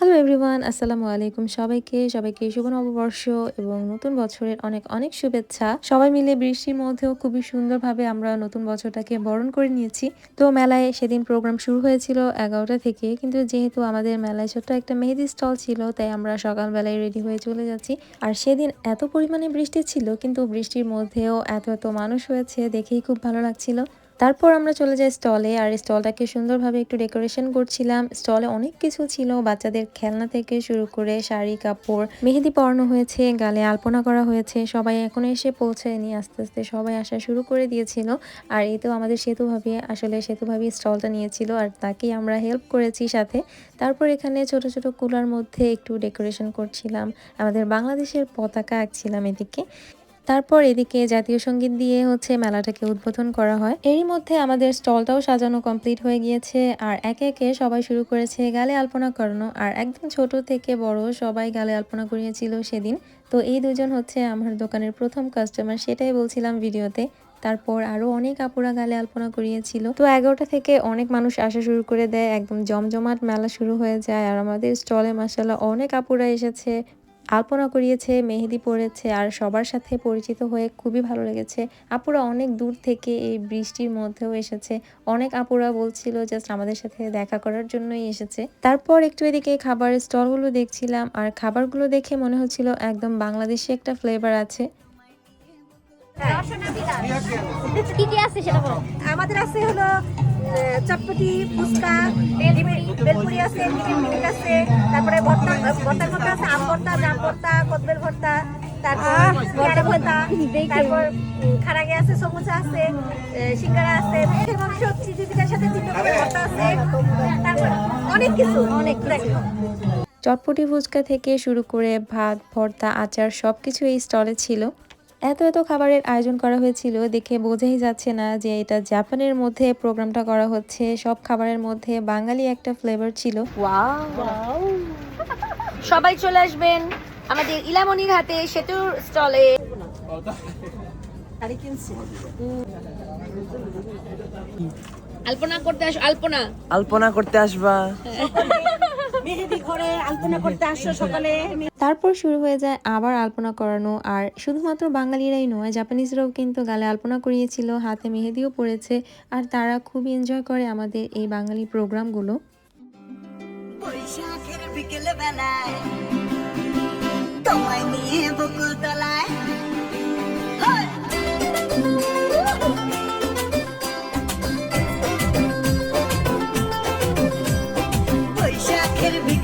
Hello everyone আসসালামু আলাইকুম সবাইকে সবাইকে শুভ নববর্ষ এবং নতুন বছরের অনেক অনেক শুভেচ্ছা। সবাই মিলে বৃষ্টির মধ্যেও খুবই সুন্দরভাবে আমরা নতুন বছরটাকে বরণ করে নিয়েছি। তো মেলায় সেদিন প্রোগ্রাম শুরু হয়েছিল এগারোটা থেকে, কিন্তু যেহেতু আমাদের মেলায় ছোট্ট একটা মেহেদি স্টল ছিল, তাই আমরা সকালবেলায় রেডি হয়ে চলে যাচ্ছি। আর সেদিন এত পরিমাণে বৃষ্টি ছিল, কিন্তু বৃষ্টির মধ্যেও এত এত মানুষ হয়েছে, দেখেই খুব ভালো লাগছিল। তারপর আমরা চলে যাই স্টলে, আর স্টলটাকে সুন্দরভাবে একটু ডেকোরেশন করছিলাম। স্টলে অনেক কিছু ছিল, বাচ্চাদের খেলনা থেকে শুরু করে শাড়ি, কাপড়, মেহেদি পরানো হয়েছে, গালে আলপনা করা হয়েছে, সবাই এখন এসে পৌঁছায়নি, আস্তে আস্তে সবাই আসা শুরু করে দিয়েছিল। আর এই তো আমাদের সেতু ভাবি, আসলে সেতু স্টলটা নিয়েছিল, আর তাকেই আমরা হেল্প করেছি সাথে। তারপর এখানে ছোট ছোট কুলার মধ্যে একটু ডেকোরেশন করছিলাম। আমাদের বাংলাদেশের পতাকা আঁকছিলাম এদিকে। তারপর এদিকে জাতীয় সংগীত দিয়ে হচ্ছে মেলাটাকে উদ্বোধন করা হয়। এরই মধ্যে আমাদের স্টলটাও সাজানো কমপ্লিট হয়ে গিয়েছে। আর একে একে সবাই শুরু করেছে গালে আলপনা করানো। আর একদম ছোট থেকে বড় সবাই গালে আলপনা করিয়েছিল সেদিন। তো এই দুজন হচ্ছে আমার দোকানের প্রথম কাস্টমার সেটাই বলছিলাম ভিডিওতে। তারপর আরও অনেক আপুরা গালে আলপনা করিয়েছিল। তো এগারোটা থেকে অনেক মানুষ আসা শুরু করে দেয়। একদম জমজমাট মেলা শুরু হয়ে যায়। আর আমাদের স্টলে মাসাল্লাহ অনেক আপুরা এসেছে। আলপনা করিয়েছে মেহেদি পড়েছে আর সবার সাথে পরিচিত হয়ে খুবই ভালো লেগেছে। আপুরা অনেক দূর থেকে এই বৃষ্টির মধ্যেও এসেছে। অনেক আপুরা বলছিল জাস্ট আমাদের সাথে দেখা করার জন্যই এসেছে। তারপর একটু এদিকে খাবারের স্টলগুলো দেখছিলাম আর খাবারগুলো দেখে মনে হচ্ছিল একদম বাংলাদেশি একটা ফ্লেভার আছে। কি কি আছে সেটা বলো। আমাদের আছে হলো চটপটি ফুচকা বেলপুরি বেলপুরি আছে মিনিট আছে তারপরে ভর্তা ভর্তার মধ্যে আছে আম ভর্তা জাম ভর্তা কদবেল ভর্তা তারপর ভর্তা তারপর খারাগে আছে সমুচা আছে সিঙ্গারা আছে মাংস পিঠার সাথে চিকেন ভর্তা আছে। তারপর অনেক কিছু। অনেক চটপটি ফুচকা থেকে শুরু করে ভাত ভর্তা আচার সবকিছু এই স্টলে ছিল। এত এত খাবারের আয়োজন করা হয়েছিল দেখে বোঝাই যাচ্ছে না যে এটা জাপানের মধ্যে প্রোগ্রামটা করা হচ্ছে। সব খাবারের মধ্যে বাঙালি একটা ফ্লেভার ছিল। সবাই চলে আসবেন আমাদের ইলামনির হাতে সেতুর স্টলে। আলপনা করতে আস আলপনা। আলপনা করতে আসবা। মেহেদি ঘরে আলপনা করতে আসছো সকালে। তারপর শুরু হয়ে যায় আবার আলপনা করানো আর শুধুমাত্র বাঙালিরাই নয় জাপানিজরাও কিন্তু গালে আলপনা করিয়েছিল হাতে মেহেদিও পড়েছে আর তারা খুবই এনজয় করে আমাদের এই বাঙালি প্রোগ্রামগুলো। বৈশাখের বিকেল বেলায় তোমায় নিয়ে বকুল তলায়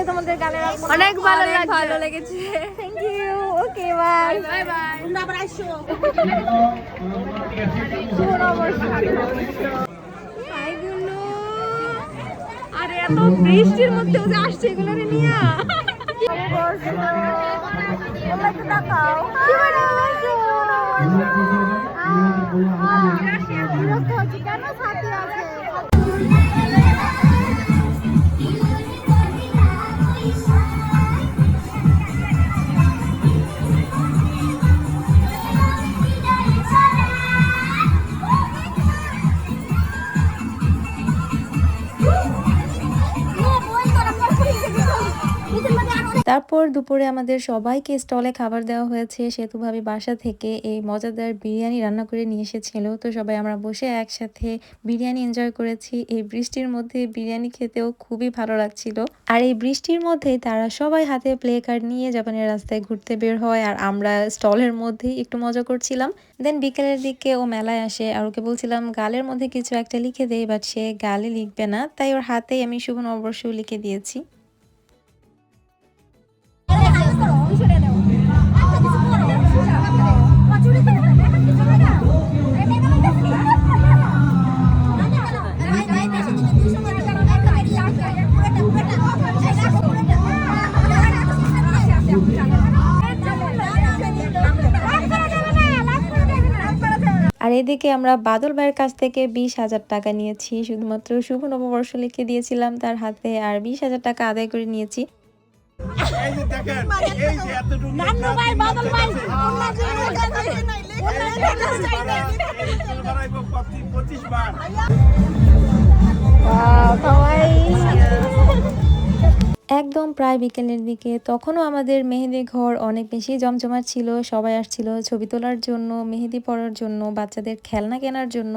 লেগেছে তোমাদের গানের অনেক ভালো ভালো লেগেছে। Thank you okay bye bye bye তোমরা আবার আসো। আরে এত বৃষ্টির মধ্যেও আসছে এগুলো রে নিয়া কেন সাথে আছে? তারপর দুপুরে আমাদের সবাইকে স্টলে খাবার দেওয়া হয়েছে। সেতুভাবে বাসা থেকে এই মজাদার বিরিয়ানি রান্না করে নিয়ে এসেছিল। তো সবাই আমরা বসে একসাথে বিরিয়ানি এনজয় করেছি। এই বৃষ্টির মধ্যে বিরিয়ানি খেতেও খুবই ভালো লাগছিল। আর এই বৃষ্টির মধ্যেই তারা সবাই হাতে প্লে কার্ড নিয়ে জাপানের রাস্তায় ঘুরতে বের হয়। আর আমরা স্টলের মধ্যেই একটু মজা করছিলাম। দেন বিকেলের দিকে ও মেলায় আসে। আর ওকে বলছিলাম, গালের মধ্যে কিছু একটা লিখে দেয় বাট সে গালে লিখবে না। তাই ওর হাতেই আমি শুভ নববর্ষ লিখে দিয়েছি। এদিকে আমরা বাদল ভাইয়ের কাছ থেকে বিশ হাজার টাকা নিয়েছি শুধুমাত্র শুভ নববর্ষ লিখে দিয়েছিলাম তার হাতে আর বিশ হাজার টাকা আদায় করে নিয়েছি এই যে একদম প্রায় বিকেলের দিকে। তখনও আমাদের মেহেদি ঘর অনেক বেশি জমজমাট ছিল, সবাই আসছিল ছবি তোলার জন্য, মেহেদি পড়ার জন্য, বাচ্চাদের খেলনা কেনার জন্য।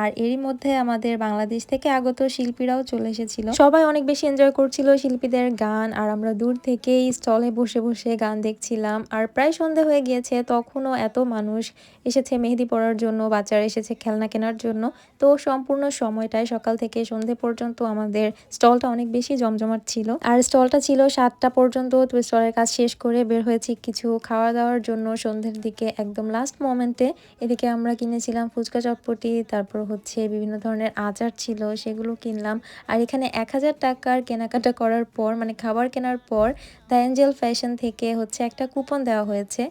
আর এরই মধ্যে আমাদের বাংলাদেশ থেকে আগত শিল্পীরাও চলে এসেছিল। সবাই অনেক বেশি এনজয় করছিল শিল্পীদের গান, আর আমরা দূর থেকেই স্টলে বসে বসে গান দেখছিলাম। আর প্রায় সন্ধে হয়ে গিয়েছে, তখনও এত মানুষ এসেছে মেহেদি পড়ার জন্য, বাচ্চারা এসেছে খেলনা কেনার জন্য। তো সম্পূর্ণ সময়টায় সকাল থেকে সন্ধে পর্যন্ত আমাদের স্টলটা অনেক বেশি জমজমাট ছিল। আর স্টলটা ছিল, সাতটা পর্যন্ত তো স্টলের কাজ শেষ করে বের হয়েছি। কিছু খাওয়া দাওয়ার জন্য সন্ধ্যের দিকে একদম লাস্ট মোমেন্টে এদিকে আমরা কিনেছিলাম ফুচকা চটপটি, তারপর হচ্ছে বিভিন্ন ধরনের আচার ছিল, সেগুলো কিনলাম। আর এখানে এক হাজার টাকার কেনাকাটা করার পর মানে খাবার কেনার পর দ্য অ্যাঞ্জেল ফ্যাশন থেকে হচ্ছে একটা কুপন দেওয়া হয়েছে।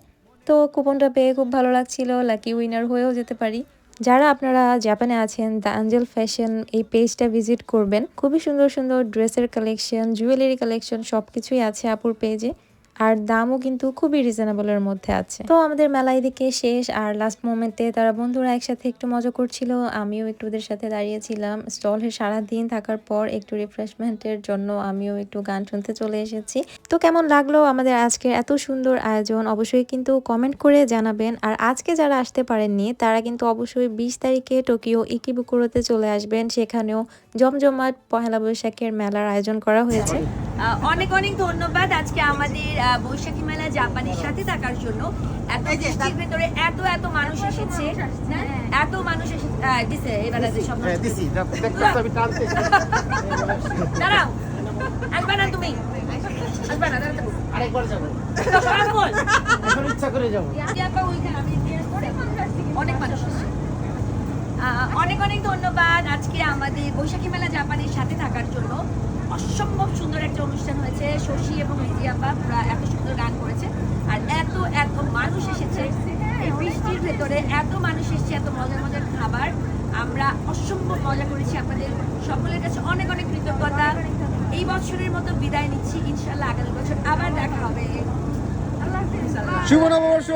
তো কুপনটা পেয়ে খুব ভালো লাগছিল লাকি উইনার হয়েও যেতে পারি। যারা আপনারা জাপানে আছেন দ্য আঞ্জেল ফ্যাশন এই পেজটা ভিজিট করবেন, খুবই সুন্দর সুন্দর ড্রেসের কালেকশন জুয়েলারি কালেকশন সব কিছুই আছে আপুর পেজে আর দামও কিন্তু খুবই রিজনেবলের মধ্যে আছে। তো আমাদের মেলা এদিকে শেষ, আর লাস্ট মোমেন্টে তারা বন্ধুরা একসাথে একটু মজা করছিল। আমিও একটু ওদের সাথে দাঁড়িয়েছিলাম। স্টলে সারা দিন থাকার পর একটু রিফ্রেশমেন্টের জন্য আমিও একটু গান শুনতে চলে এসেছি। তো কেমন লাগল আমাদের আজকের এত সুন্দর আয়োজন? অবশ্যই কিন্তু কমেন্ট করে জানাবেন। আর আজকে যারা আসতে পারেননি, তারা কিন্তু অবশ্যই বিশ তারিখে টোকিও ইকিবুকুরোতে চলে আসবেন। সেখানেও জমজমাট পহেলা বৈশাখের মেলার আয়োজন করা হয়েছে। অনেক অনেক ধন্যবাদ আজকে আমাদের বৈশাখী মেলা জাপানের সাথে থাকার জন্য। এত বৃষ্টির ভেতরে এত এত মানুষ এসেছে। এত মানুষ দিছে এবার সব দাঁড়াও। আসবে না তুমি। আসবে না দাঁড়াতে আরেকবার যাব। তো সবাই বল। এখন ইচ্ছা করে যাব। ইয়াপা ওইখানে আমি অনেক মানুষ অনেক অনেক ধন্যবাদ আজকে আমাদের বৈশাখী মেলা জাপানের সাথে থাকার জন্য। অসম্ভব সুন্দর একটা অনুষ্ঠান হয়েছে। শশী এবং রিজিয়াপা পুরা এত সুন্দর গান করেছে। আর এত এত মানুষ এসেছে। এই বৃষ্টির ভেতরে এত মানুষ এসেছে এত মজার মজার খাবার। আমরা অসম্ভব মজা করেছি আপনাদের সকলের কাছে অনেক অনেক কৃতজ্ঞতা। এই বছরের মতো বিদায় নিচ্ছি। ইনশাল্লাহ আগামী বছর আবার দেখা হবে। শুভ নববর্ষ!